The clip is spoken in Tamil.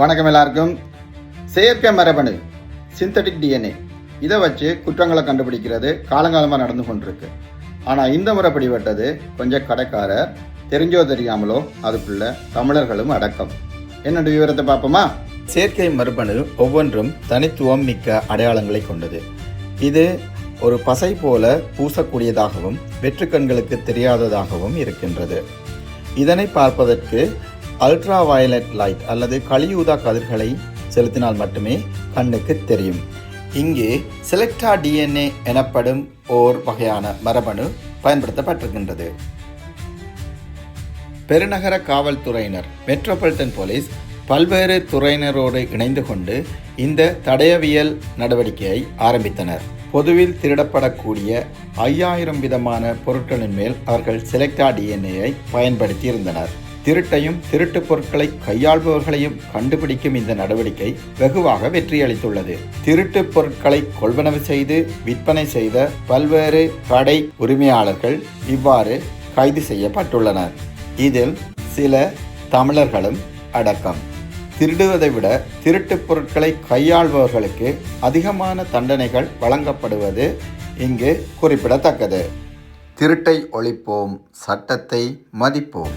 வணக்கம் எல்லாருக்கும். செயற்கை மரபணு சிந்தட்டிக் டிஎன்ஏ இதை வச்சு குற்றங்களை கண்டுபிடிக்கிறது காலங்காலமாக நடந்து கொண்டிருக்கு. ஆனால் இந்த முறை பிடிபட்டது கொஞ்சம் கடைக்காரர் தெரிஞ்சோ தெரியாமலோ அதுக்குள்ள தமிழர்களும் அடக்கம். என்னோட விவரத்தை பார்ப்போமா? செயற்கை மரபணு ஒவ்வொன்றும் தனித்துவம் மிக்க அடையாளங்களை கொண்டது. இது ஒரு பசை போல பூசக்கூடியதாகவும் வெற்றுக்கண்களுக்கு தெரியாததாகவும் இருக்கின்றது. இதனை பார்ப்பதற்கு அல்ட்ரா வயலட் லைட் அல்லது கலியூதா கதிர்களை செலுத்தினால் மட்டுமே கண்ணுக்கு தெரியும். இங்கே செலக்டா டிஎன்ஏ எனப்படும் ஓர் வகையான மரபணு பயன்படுத்தப்பட்டிருக்கின்றது. பெருநகர காவல்துறையினர் மெட்ரோபாலிட்டன் போலீஸ் பல்வேறு துறையினரோடு இணைந்து கொண்டு இந்த தடயவியல் நடவடிக்கையை ஆரம்பித்தனர். பொதுவில் திருடப்படக்கூடிய ஐயாயிரம் விதமான பொருட்களின் மேல் அவர்கள் செலக்டா டிஎன்ஏயை பயன்படுத்தி இருந்தனர் திருட்டையும் திருட்டு பொருட்களை கையாள்பவர்களையும் கண்டுபிடிக்கும் இந்த நடவடிக்கை வெகுவாக வெற்றியளித்துள்ளது. திருட்டு பொருட்களை கொள்வனவு செய்து விற்பனை செய்த பல்வேறு கடை உரிமையாளர்கள் இவ்வாறு கைது செய்யப்பட்டுள்ளனர். இதில் சில தமிழர்களும் அடக்கம். திருடுவதை விட திருட்டுப் பொருட்களை கையாள்பவர்களுக்கு அதிகமான தண்டனைகள் வழங்கப்படுவது இங்கு குறிப்பிடத்தக்கது. திருட்டை ஒழிப்போம் சட்டத்தை மதிப்போம்.